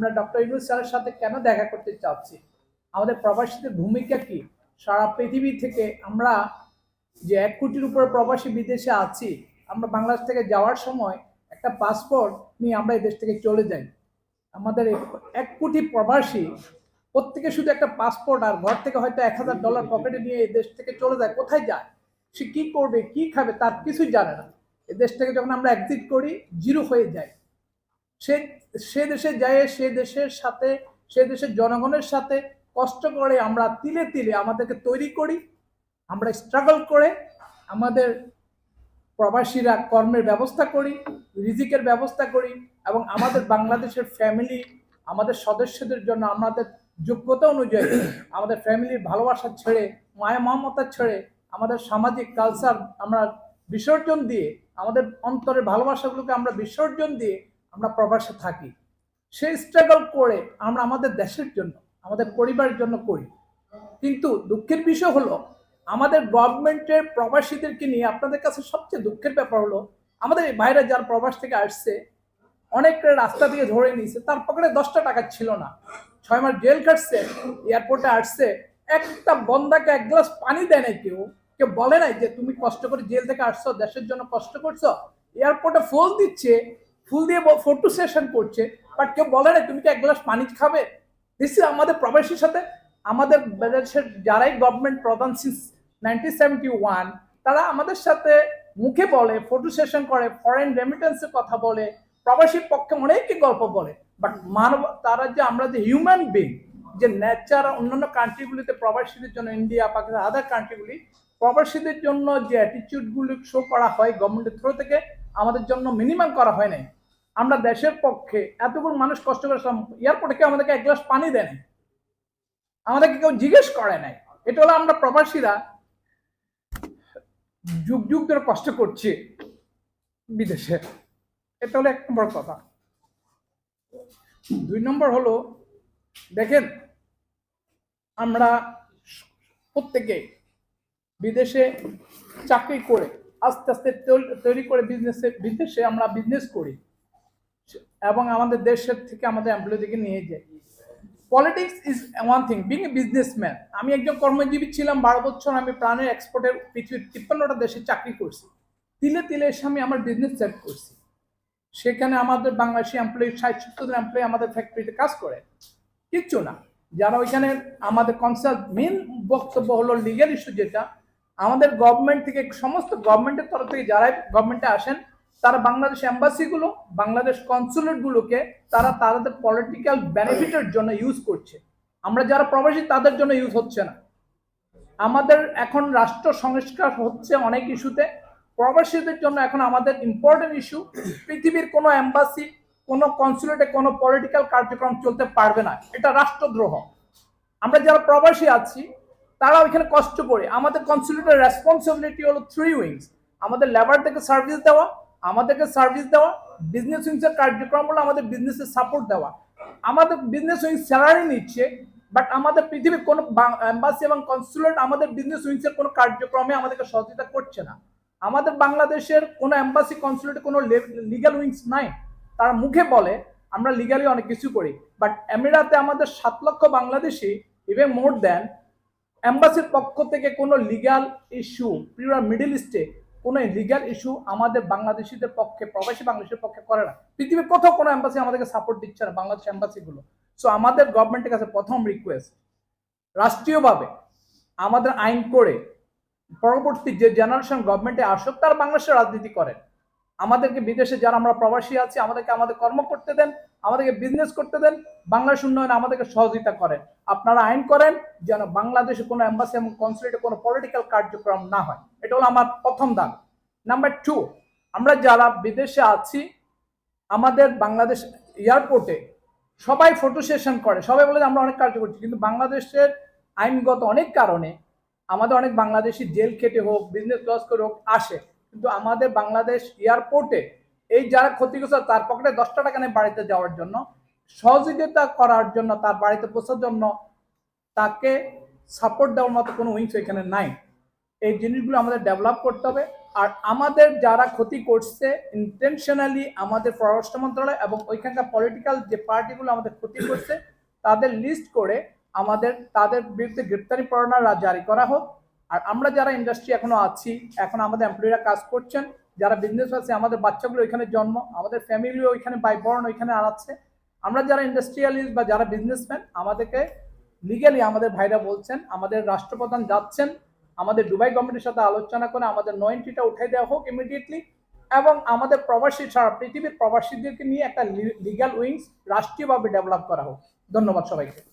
আমরা ডক্টর ইউনুস স্যারের সাথে কেন দেখা করতে চাচ্ছি? আমাদের প্রবাসীদের ভূমিকা কি? সারা পৃথিবী থেকে আমরা যে এক কোটির উপরে প্রবাসী বিদেশে আছি, আমরা বাংলাদেশ থেকে যাওয়ার সময় একটা পাসপোর্ট নিয়ে আমরা এই দেশ থেকে চলে যাই। আমাদের এক কোটি প্রবাসী প্রত্যেকে শুধু একটা পাসপোর্ট আর ঘর থেকে হয়তো এক হাজার ডলার পকেটে নিয়ে এই দেশ থেকে চলে যায়, কোথায় যায়? সে কী করবে, কি খাবে, তার কিছুই জানে না। এ দেশ থেকে যখন আমরা এক্সিট করি জিরো হয়ে যায়। সে সে দেশে যায়, সে দেশের সাথে, সে দেশের জনগণের সাথে কষ্ট করে আমরা তিলে তিলে আমাদেরকে তৈরি করি, আমরা স্ট্রাগল করে আমাদের প্রবাসীরা কর্মের ব্যবস্থা করি, রিজিকের ব্যবস্থা করি এবং আমাদের বাংলাদেশের ফ্যামিলি আমাদের সদস্যদের জন্য আমাদের যোগ্যতা অনুযায়ী আমাদের ফ্যামিলির ভালোবাসা ছেড়ে, মায়া মমতা ছেড়ে আমাদের সামাজিক কালচার আমরা বিসর্জন দিয়ে, আমাদের অন্তরের ভালোবাসাগুলোকে আমরা বিসর্জন দিয়ে আমরা প্রবাসে থাকি সেই স্ট্রাগল করে আমরা আমাদের দেশের জন্য, আমাদের পরিবারের জন্য করি। কিন্তু দুঃখের বিষয় হলো, আমাদের গভর্নমেন্টের প্রবাসীদেরকে নিয়ে আপনাদের কাছে সবচেয়ে দুঃখের ব্যাপার হলো, আমাদের ভাইরা যারা প্রবাস থেকে আসছে অনেকটা রাস্তা দিয়ে ধরে নিয়েছে, তার পকেটে দশটা টাকা ছিল না। ছয় মাস জেল কাটছে এয়ারপোর্টে আসছে, একটা বন্দাকে এক গ্লাস পানি দেয় নাই কেউ কেউ বলে নাই যে, তুমি কষ্ট করে জেল থেকে আসছো, দেশের জন্য কষ্ট করছ এয়ারপোর্টে ফুল দিচ্ছে ফুল দিয়ে ফটো সেশন করছে বাট কেউ বলে নাই তুমি কি এক গ্লাস পানি খাবে? দিস ইজ আমাদের প্রবাসীর সাথে, আমাদের দেশের যারাই গভর্নমেন্ট প্রধান সিন্স নাইনটিন সেভেন্টি ওয়ান তারা আমাদের সাথে মুখে বলে ফটো সেশন করে ফরেন রেমিটেন্সের কথা বলে, প্রবাসীর পক্ষে অনেকই গল্প বলে। বাট মানব, তারা যে আমরা যে হিউম্যান বিং যে নেচার অন্যান্য কান্ট্রিগুলিতে প্রবাসীদের জন্য ইন্ডিয়া পাকিস্তান আদার কান্ট্রিগুলি প্রবাসীদের জন্য যে অ্যাটিচিউডগুলি শো করা হয় গভর্নমেন্টের থ্রু থেকে, আমাদের জন্য মিনিমাম করা হয় নাই। আমরা দেশের পক্ষে এতগুলো মানুষ কষ্ট করে এয়ারপোর্টে কেউ আমাদেরকে এক গ্লাস পানি দেয় আমাদেরকে কেউ জিজ্ঞেস করে নাই। এটা হলো আমরা প্রবাসীরা যুগ যুগ ধরে কষ্ট করছি বিদেশে। এটা হলো এক নম্বর কথা। দুই নম্বর হলো, দেখেন, আমরা প্রত্যেকে বিদেশে চাকরি করে আস্তে আস্তে তৈরি করে বিজনেসে বিদেশে আমরা বিজনেস করি। এবং আমাদের দেশের থেকে আমাদের এমপ্লয়িদেরকে নিয়ে যায়। Politics is one thing being a businessman আমি একজন কর্মজীবী ছিলাম, বারো বছর আমি প্রাণের এক্সপোর্টের পৃথিবীর তিপ্পান্নটা দেশে চাকরি করছি। তিলে তিলে এসে আমি আমার বিজনেস সেট করছি। সেখানে আমাদের বাংলাদেশি এমপ্লয়ি ষাট সত্তর এমপ্লয়ি আমাদের ফ্যাক্টরিতে কাজ করে। কিচ্ছু না। যারা ওইখানে আমাদের কনসাল্ট মেন বক্তব্য হলো লিগ্যাল ইস্যু যেটা, আমাদের গভর্নমেন্ট থেকে সমস্ত গভর্নমেন্টের তরফ থেকে যারাই গভর্নমেন্টে আসেন তারা বাংলাদেশ এম্বাসিগুলো বাংলাদেশ কনসুলেটগুলোকে তারা তাদের পলিটিক্যাল বেনিফিটের জন্য ইউজ করছে। আমরা যারা প্রবাসী, তাদের জন্য ইউজ হচ্ছে না। আমাদের এখন রাষ্ট্র সংস্কার হচ্ছে অনেক ইস্যুতে প্রবাসীদের জন্য এখন আমাদের ইম্পর্টেন্ট ইস্যু পৃথিবীর কোনো এম্বাসি কোনো কনসুলেটে কোনো পলিটিক্যাল কার্যক্রম চলতে পারবে না। এটা রাষ্ট্রদ্রোহ। আমরা যারা প্রবাসী আছি, তারা ওইখানে কষ্ট করে। আমাদের কনসুলেটের রেসপন্সিবিলিটি হলো থ্রি উইংস আমাদের লেবারদেরকে সার্ভিস দেওয়া আমাদেরকে সার্ভিস দেওয়া বিজনেস উইংসের কার্যক্রম হলো আমাদের বিজনেসের সাপোর্ট দেওয়া। আমাদের বিজনেস উইংস স্যালারি নিচ্ছে বাট আমাদের পৃথিবীর কোনো এম্বাসি এবং কনসুলেট আমাদের বিজনেস উইংসের কোনো কার্যক্রমে আমাদেরকে সহযোগিতা করছে না। আমাদের বাংলাদেশের কোনো এম্বাসি কনসুলেটে কোনো লিগ্যাল উইংস নাই। তারা মুখে বলে, আমরা লিগালি অনেক কিছু করি বাট আমিরাতে আমাদের সাত লক্ষ বাংলাদেশি ইভেন মোর দেন এম্বাসির পক্ষ থেকে কোনো লিগ্যাল ইস্যু পুরো মিডল ইস্টে কোনো লিগাল ইস্যু আমাদের বাংলাদেশিদের পক্ষে, প্রবাসী বাংলাদেশের পক্ষে করে না। পৃথিবীর কোথাও কোনো অ্যাম্বাসি আমাদেরকে সাপোর্ট দিচ্ছে না, বাংলাদেশ এম্বাসিগুলো সো আমাদের গভর্নমেন্টের কাছে প্রথম রিকোয়েস্ট রাষ্ট্রীয়ভাবে আমাদের আইন করে পরবর্তী যে জেনারেশন গভর্নমেন্টে আসুক, তারা বাংলাদেশের রাজনীতি করেন আমাদেরকে বিদেশে যারা আমরা প্রবাসী আছি, আমাদেরকে আমাদের কর্ম করতে দেন, আমাদেরকে বিজনেস করতে দেন, বাংলাদেশ উন্নয়নে আমাদেরকে সহযোগিতা করেন। আপনারা আইন করেন যেন বাংলাদেশে কোনো এম্বাসি এবং কনসুলেটে কোনো পলিটিক্যাল কার্যক্রম না হয়। এটা হলো আমার প্রথম দাবি। নাম্বার টু আমরা যারা বিদেশে আছি, আমাদের বাংলাদেশ এয়ারপোর্টে সবাই ফটো সেশন করে। সবাই বলে আমরা অনেক কার্য করছি, কিন্তু বাংলাদেশের আইনগত অনেক কারণে আমাদের অনেক বাংলাদেশি জেল খেটে হোক বিজনেস লস করে হোক, আসে। কিন্তু আমাদের বাংলাদেশ এয়ারপোর্টে এই যারা ক্ষতিগ্রস্ত, তার পকেটে দশটা টাকা নেই বাড়িতে যাওয়ার জন্য। সহযোগিতা করার জন্য, তার বাড়িতে পৌঁছার জন্য তাকে সাপোর্ট দেওয়ার মতো কোনো উইংস এখানে নাই। এই জিনিসগুলো আমাদের ডেভেলপ করতে হবে। আর আমাদের যারা ক্ষতি করছে ইন্টেনশনালি আমাদের পররাষ্ট্র মন্ত্রণালয় এবং ওইখানকার পলিটিক্যাল যে পার্টিগুলো আমাদের ক্ষতি করছে, তাদের লিস্ট করে আমাদের, তাদের বিরুদ্ধে গ্রেপ্তারি পরোয়ানা জারি করা হোক। আর আমরা যারা ইন্ডাস্ট্রি এখনও আছি, এখন আমাদের এমপ্লয়িরা কাজ করছেন, যারা বিজনেস আছে, আমাদের বাচ্চাগুলো ওইখানে জন্ম, আমাদের ফ্যামিলিও ওইখানে বাই বর্ণ ওইখানে আনাচ্ছে। আমরা যারা ইন্ডাস্ট্রিয়ালিস্ট বা যারা বিজনেসম্যান আমাদেরকে লিগালি আমাদের ভাইরা বলছেন, আমাদের রাষ্ট্রপ্রধান যাচ্ছেন, আমাদের দুবাই গভর্নমেন্টের সাথে আলোচনা করে আমাদের নয়েন্টিটা উঠাই দেওয়া হোক ইমিডিয়েটলি এবং আমাদের প্রবাসী সারা পৃথিবীর প্রবাসীদেরকে নিয়ে একটা লিগাল উইংস রাষ্ট্রীয়ভাবে ডেভেলপ করা হোক। ধন্যবাদ সবাইকে।